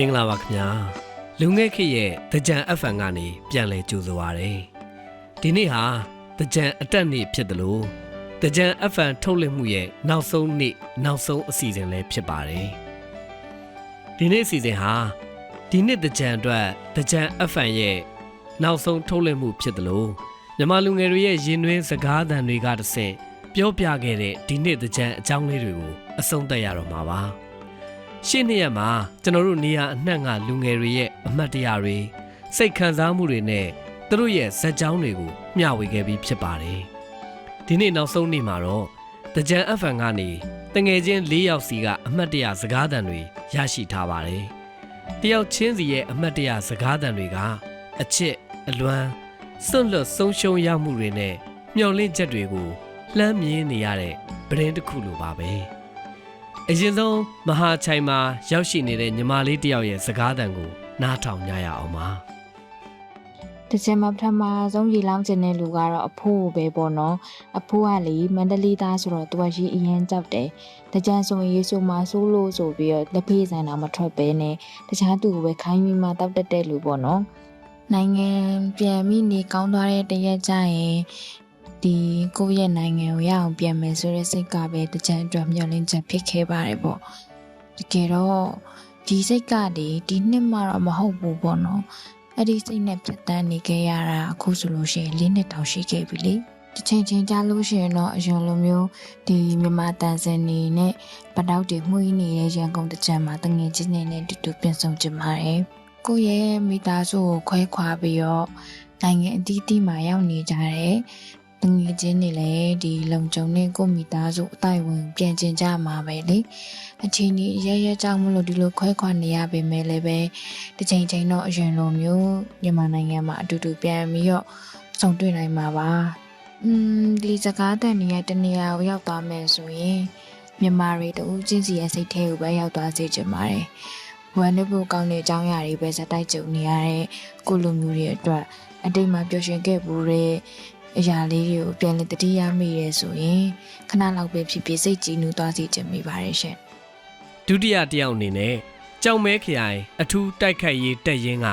မင်္ဂလာပါခင်ဗျာလူငယ်ခေတ်ရဲ့တကြံ FM ကနေပြန်လည်ကြိုဆိုပါရစေဒီနေ့ဟာတကြံအတက်နေ့ဖြစ်တယ်လို့တကြံ FM ထုတ်လွှင့်မှုရဲ့နောက်ဆုံးနေ့နောက်ဆုံးအစီအစဉ်လည်းဖြစ်ပါတယ်ဒီနေ့အစီအစဉ်ဟာဒီနေ့တကြံအတွက်တကြံ FM ရဲ့နောက်ဆုံးထုတ်လွှင့်မှုဖြစ်တယ်လို့မြန်မာလူငယ်တွေရဲ့ရင်တွင်းစကားသံတွေကတဆင့်ပြောပြခဲ့တဲ့ဒီနေ့တကြံအကြောင်းလေးတွေကိုအဆုံးသတ်ရတော့မှာပါ ရှေ့နှစ်ရက်မှာကျွန်တော်တို့နေရာအနှံ့ကလူငယ်တွေရဲ့အမှတ်တရတွေစိတ်ခံစားမှုတွေနဲ့သူတို့ရဲ့ဇာတ်ကြောင်းတွေကိုမျှဝေခဲ့ပြီးဖြစ်ပါတယ်။ဒီနေ့နောက်ဆုံးနေ့မှာတော့တကြံ FM ကနေတငယ်ချင်း၄ယောက်စီကအမှတ်တရစကားသံတွေရရှိထားပါတယ်။တယောက်ချင်းစီရဲ့အမှတ်တရစကားသံတွေကအချစ်အလွမ်းစွန့်လွတ်ဆုံးရှုံးရမှုတွေနဲ့မျော်လင့်ချက်တွေကိုလှမ်းမြင်နေရတဲ့ပရင်တစ်ခုလိုပါပဲ။ အရင်ဆုံးမဟာချိုင်မှာရောက်ရှိနေတဲ့ညီမလေးတစ်ယောက်ရဲ့စကားသံကိုနားထောင်ကြရအောင်ပါတကြံမှာပထမဆုံးရေလောင်းခြင်းတဲ့လူကတော့အဖိုးပဲပေါ့နော်အဖိုးကလေမန္တလေးသားဆိုတော့သူကရေအရင်ကြောက်တယ်တကြံဆိုရင်ရေဆိုမှဆိုးလို့ဆိုပြီးတော့လက်ဖေးဆိုင်တော့မထွက်ပဲနဲ့တခြားသူကိုပဲခိုင်းပြီးမှတောက်တက်တဲ့လူပေါ့နော်နိုင်ငံပြန်ပြီးနေကောင်းသွားတဲ့တရက်ကျရင် ဒီကိုယ့်ရဲ့နိုင်ငံကိုရအောင်ပြန်မယ်ဆိုတဲ့စိတ်ကပဲတကြံအတွက်မျှော်လင့်ချက်ဖြစ်ခဲ့ပါတယ်ပေါ့တကယ်တော့ဒီစိတ်ကလေဒီနှစ်မှတော့မဟုတ်ဘူးပေါ့နော်အဲ့ဒီစိတ်နဲ့ဖြတ်တန်းနေခဲ့ရတာအခုဆိုလို့ရှိရင်လေးနှစ်တောင်ရှိခဲ့ပြီလေတစ်ချိန်ချင်းကြာလို့ရှိရင်တော့အရင်လိုမျိုးဒီမြန်မာတန်စင်နေနဲ့ပတောက်တွေမှုီးနေတဲ့ရန်ကုန်တကြံမှာတငယ်ချင်းတွေနဲ့တူတူပြင်ဆောင်ကြပါတယ်ကိုယ့်ရဲ့မိသားစုကိုခွဲခွာပြီးတော့နိုင်ငံအသီးသီးမှာရောက်နေကြတယ် တငယ်ချင်းတွေလည်းဒီလုံခြုံတဲ့ကိုယ့်မိသားစုအတိုင်းဝင်ပြန်ကျင်ကြမှာပဲလေအချိန်ကြီးရရကြောင့်မလို့ဒီလိုခွဲခွာနေရပေမဲ့လည်းပဲတစ်ချိန်ချိန်တော့အရင်လိုမျိုးမြန်မာနိုင်ငံမှာအတူတူပြန်ပြီးတော့ဆုံတွေ့နိုင်မှာပါ။อืมဒီစကားတန်နေရတနေရာကိုရောက်သွားမယ်ဆိုရင်မြန်မာတွေတူချင်းစီရဲ့စိတ်ထဲကိုပဲရောက်သွားစေချင်ပါတယ်။ဝမ်းနည်းဖို့ကောင်းတဲ့အကြောင်းအရာတွေပဲစတိုက်ကြုံနေရတဲ့ကိုလိုမျိုးတွေအတွက်အတိတ်မှာပျော်ရွှင်ခဲ့မှုတဲ့ အရာလေးတွေကိုပြန်လည်တတိယမိရဲဆိုရင်ခဏလောက်ပဲဖြစ်ဖြစ်စိတ်ကြည်နူးသွားစေချင်မိပါတယ်ရှင်။ဒုတိယတစ်ယောက်အနေနဲ့ကြောင်မဲခရိုင်အထူးတိုက်ခိုက်ရေးတပ်ရင်းက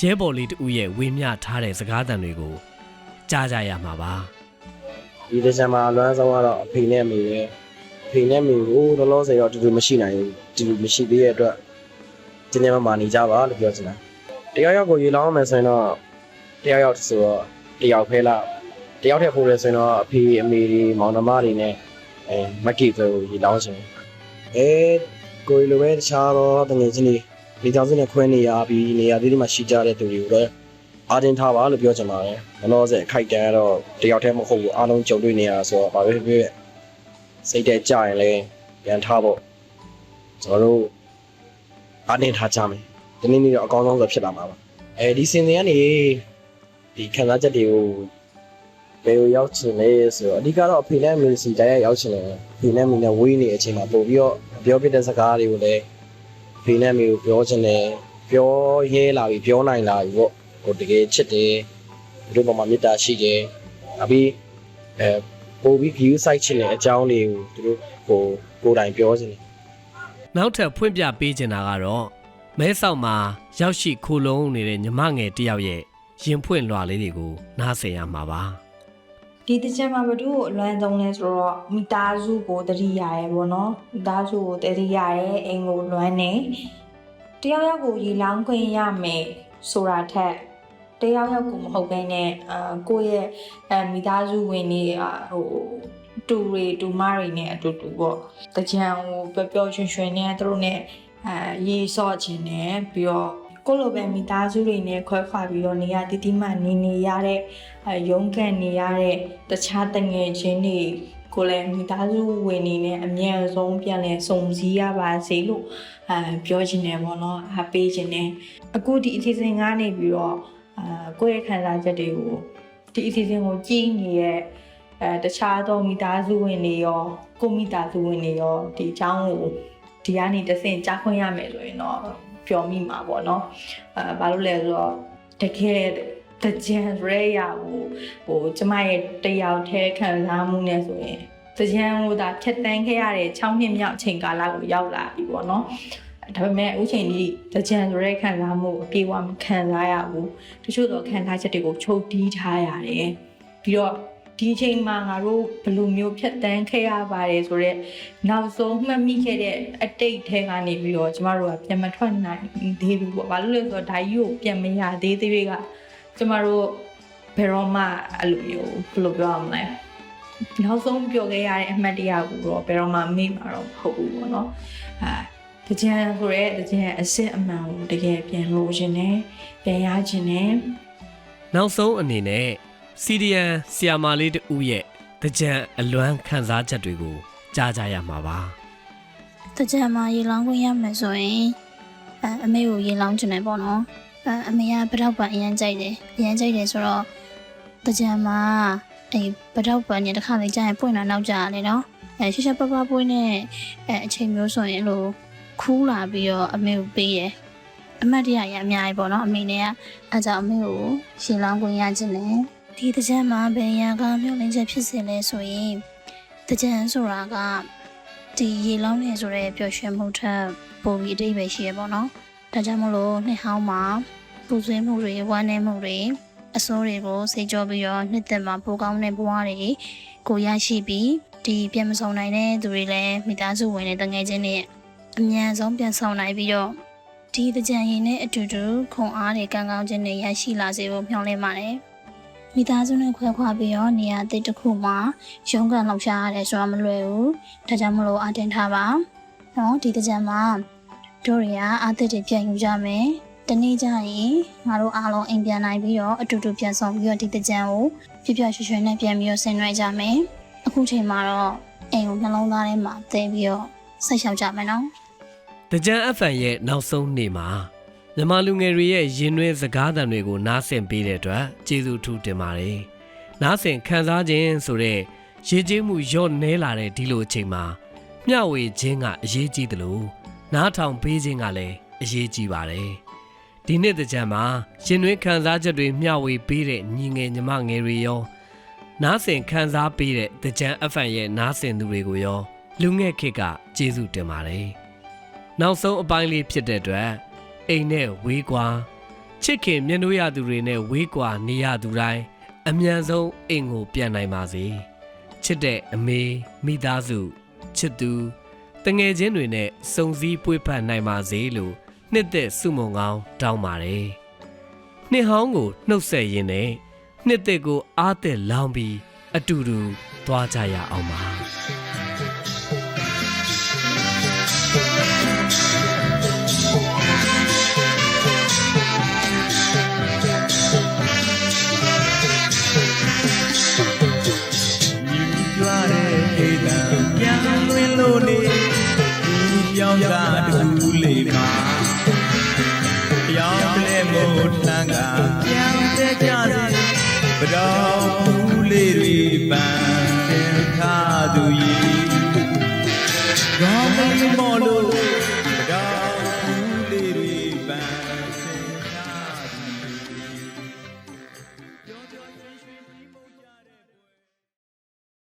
ရဲဘော်လေးတူရဲ့ဝေမျှထားတဲ့စကားသံတွေကိုကြားကြရမှာပါဒီဒီဇင်ဘာအလွမ်းဆုံးကတော့အဖေနဲ့အမေရဲ့အဖေနဲ့အမေကိုလောလောဆယ်တော့တူတူမရှိနိုင်ဘူးတူတူမရှိသေးတဲ့အတွက်ဒီနေ့မှမာနေကြပါလို့ပြောချင်တာတယောက်ယောက်ကိုရေလောင်းမယ်ဆိုရင်တော့တယောက်ယောက်ဆိုတော့တယောက်ဖဲလား တယောက်ထက်ပိုးလဲဆိုရင်တော့အဖေအမေတွေမောင်နှမတွေနဲ့အဲမက်ကီဆိုရေလောင်းချင်အဲကိုယ်လိုပဲတခြားတော့တငယ်ချင်းတွေဒီကြောင်စနဲ့ခွဲနေရပြီးနေရာသေးသေးမှရှိကြတဲ့သူတွေကိုလည်းအားတင်ထားပါလို့ပြောချင်ပါတယ်။ဘလောဆယ်အခိုက်တန်းကတော့တယောက်တည်းမဟုတ်ဘူးအားလုံးကြုံတွေ့နေရဆိုတော့ဘာပဲဖြစ်ဖြစ်စိတ်တဲ့ကြရင်လည်းပြန်ထားဖို့ကျွန်တော်တို့အားတင်ထားကြမယ်။ဒီနေ့နေ့တော့အကောင်းဆုံးဆိုဖြစ်လာမှာပါ။အဲဒီစင်စင်ကနေဒီခံစားချက်တွေကို ဘယ်ကိုရောက်ချင်လဲဆိုတော့အဓိကတော့အဖေနဲ့အမေစီတိုင်းရောက်ချင်တယ်။အဖေနဲ့အမေနဲ့ဝေးနေတဲ့အချိန်မှာပို့ပြီးတော့ပြောပြတဲ့စကားတွေကိုလည်းအဖေနဲ့အမေကိုပြောချင်တယ်။ပြောရဲလာပြီပြောနိုင်လာပြီပေါ့။ဟိုတကယ်ချစ်တယ်။ဒီလိုပေါ်မှာမေတ္တာရှိတယ်။အပြီးအဲပို့ပြီး view site ချင်တဲ့အကြောင်းတွေကိုသူတို့ကိုကိုယ်တိုင်ပြောချင်တယ်နောက်ထပ်ဖွင့်ပြပေးချင်တာကတော့မဲဆောက်မှာရောက်ရှိခိုလုံးနေတဲ့ညီမငယ်တစ်ယောက်ရဲ့ရင်ဖွင့်လွှာလေးတွေကိုနားဆင်ရမှာပါ ဒီတစ်ချက်မှာဘယ်သူကိုအလွမ်းဆုံးလဲဆိုတော့မိသားစုကိုတတိယရဲပေါ့နော်မိသားစုကိုတတိယရဲအိမ်ကိုလွမ်းနေတယောက်ယောက်ကိုရေလောင်းခွင့်ရမယ်ဆိုတာထက်တယောက်ယောက်ကိုမဟုတ်ဘဲနဲ့အာကိုယ့်ရဲ့အဲမိသားစုဝင်တွေအာဟိုတူတွေတူမတွေနဲ့အတူတူပေါ့တကြံကိုပျော်ပျော်ရွှင်ရွှင်နဲ့သူတို့နဲ့အဲရေဆော့ခြင်းနဲ့ပြီးတော့ ကိုယ့်လိုပဲမိသားစုတွေနဲ့ခွဲခွာပြီးတော့နေရတည်တည်မှနေနေရတဲ့အဲရုန်းကန်နေရတဲ့တခြားတငယ်ချင်းတွေကိုလည်းမိသားစုဝင်နေနဲ့အမြဲဆုံးပြန်လဲစုံစည်းရပါစေလို့အဲပြောချင်တယ်ပေါ့နော်အားပေးချင်တယ်အခုဒီအစီအစဉ်ကနေပြီးတော့အာကိုယ့်ရဲ့ခံစားချက်တွေကိုဒီအစီအစဉ်ကိုကြည့်နေတဲ့အဲတခြားသောမိသားစုဝင်တွေရောကိုယ့်မိသားစုဝင်တွေရောဒီအကြောင်းကိုဒီကနေတစ်ဆင့်ကြားခွင့်ရမယ်ဆိုရင်တော့ ပျော်မိမှာပေါ့နော်အဲဘာလို့လဲဆိုတော့တကယ်တကြံရဲရကိုဟိုကျမရဲ့တယောက်တည်းခံစားမှုနဲ့ဆိုရင်တကြံကိုဒါဖြတ်တန်းခဲ့ရတဲ့6နှစ်မြောက်အချိန်ကာလကိုရောက်လာပြီပေါ့နော်ဒါပေမဲ့အခုချိန်ကြီးတကြံဆိုတဲ့ခံစားမှုအပြေအဝမခံစားရဘူးတချို့တော့ခံစားချက်တွေကိုချုပ်တီးထားရတယ်ပြီးတော့ ဒီအချိန်မှာငါတို့ဘယ်လိုမျိုးဖြတ်တန်းခဲ့ရပါတယ်ဆိုတော့နောက်ဆုံးမှတ်မိခဲ့တဲ့အတိတ်ထဲကနေပြီးတော့ကျမတို့ကပြန်မထွက်နိုင်သေးဘူးပေါ့ဘာလို့လဲဆိုတော့ဒါကြီးကိုပြန်မရသေးသေးတွေကကျမတို့ဘယ်တော့မှအဲ့လိုမျိုးဘယ်လိုပြောရမလဲနောက်ဆုံးပြောခဲ့ရတဲ့အမှတ်တရကိုတော့ဘယ်တော့မှမေ့မှာတော့မဟုတ်ဘူးပေါ့နော်အဲတကြံဆိုရဲတကြံအစစ်အမှန်ကိုတကယ်ပြန်လို့ရှင်တယ်ပြန်ရခြင်းတယ်နောက်ဆုံးအနေနဲ့ စီဒီယန်ဆီယာမာလေးတူရဲ့တကြံအလွမ်းခန်းစားချက်တွေကိုကြားကြရမှာပါတကြံမှာရေလောင်းခွင့်ရမယ်ဆိုရင်အဲအမေကိုရေလောင်းချင်တယ်ပေါ့နော်အဲအမေကပတောက်ပန်အရန်ကြိုက်တယ်အရန်ကြိုက်တယ်ဆိုတော့တကြံမှာအဲပတောက်ပန်ညတစ်ခါလေးကြာရင်ပွင့်လာနောက်ကြရတယ်နော်အဲရှက်ရှက်ပပပွင့်နဲ့အဲအချိန်မျိုးဆိုရင်အဲ့လိုခူးလာပြီးတော့အမေကိုပေးရအမတ်တရရအများကြီးပေါ့နော်အမေနဲ့ကအဲကြောင့်အမေကိုရေလောင်းခွင့်ရချင်တယ် ဒီတကြံမှာဘယ်ရန်ကမျောလင်းချက်ဖြစ်စေလဲဆိုရင်တကြံဆိုတာကဒီရေလောင်းနေဆိုတဲ့ပျော်ရွှင်မှုထက်ပိုပြီးအတိတ်ပဲရှိရပေါ့နော်။ဒါကြောင့်မလို့နှစ်ဟောင်းမှာပူဆွေးမှုတွေဝမ်းနည်းမှုတွေအစိုးတွေကိုစေကြောပြီးတော့နှစ်သက်မှာပိုကောင်းတဲ့ဘဝတွေကိုရရှိပြီးဒီပြန်မဆောင်နိုင်တဲ့သူတွေလည်းမိသားစုဝင်တဲ့တငယ်ချင်းတွေအမြန်ဆုံးပြန်ဆောင်နိုင်ပြီးတော့ဒီတကြံရင်နဲ့အတူတူခွန်အားတွေကံကောင်းခြင်းတွေရရှိလာစေဖို့မျှော်လင့်ပါတယ်။ မိသားစုနဲ့ခွဲခွာပြီးတော့နေရာအသစ်တစ်ခုမှာရုန်းကန်လှောင်ရှားရတယ်ဆိုတာမလွယ်ဘူး။ဒါကြောင့်မလို့အတင်ထားပါ။နော်ဒီတကြံမှာတို့တွေကအာသစ်တွေပြန်ယူကြမယ်။တနေ့ကျရင်ငါတို့အားလုံးအိမ်ပြန်နိုင်ပြီးတော့အတူတူပြန်ဆောင်ပြီးတော့ဒီတကြံကိုပြပြရွှွှွှွနဲ့ပြန်ပြီးတော့ဆင်နွှဲကြမယ်။အခုချိန်မှာတော့အိမ်ကိုနှလုံးသားထဲမှာသဲပြီးတော့ဆက်ရှောက်ကြမယ်နော်။တကြံအဖန်ရဲ့နောက်ဆုံးနေ့မှာ မြန်မာလူငယ်တွေရဲ့ရင်နှွေးစကားသံတွေကိုနားဆင်ပေးတဲ့အတွက်ကျေးဇူးထူးတင်ပါတယ်။နားဆင်ခံစားခြင်းဆိုတဲ့ရေကျေးမှုရော့နဲလာတဲ့ဒီလိုအချိန်မှာမျှဝေခြင်းကအရေးကြီးတယ်လို့နားထောင်ပေးခြင်းကလည်းအရေးကြီးပါတယ်။ဒီနေ့တကြံမှာရင်နှွေးခံစားချက်တွေမျှဝေပေးတဲ့ညီငယ်ညီမငယ်တွေရောနားဆင်ခံစားပေးတဲ့တကြံအဖန်ရဲ့နားဆင်သူတွေကိုရောလူငယ်ခေတ်ကကျေးဇူးတင်ပါတယ်။နောက်ဆုံးအပိုင်းလေးဖြစ်တဲ့အတွက် အိမ်နဲ့ဝေးကွာချစ်ခင်မျက်နှာရသူတွေနဲ့ဝေးကွာနေရသူတိုင်းအမြန်ဆုံးအိမ်ကိုပြန်နိုင်ပါစေချစ်တဲ့အမေမိသားစုချစ်သူတငယ်ချင်းတွေနဲ့စုံစည်းပွေ့ဖက်နိုင်ပါစေလို့နှစ်သက်ဆုမွန်ကောင်းတောင်းပါတယ်နှစ်ဟောင်းကိုနှုတ်ဆက်ရင်းနဲ့နှစ်သက်ကိုအားသက်လောင်းပြီးအတူတူသွားကြရအောင်ပါ င်းကတူလေးမှာပြောင်းလဲမို့ထန်ကပြန်တဲ့ကြတယ်ဘတော်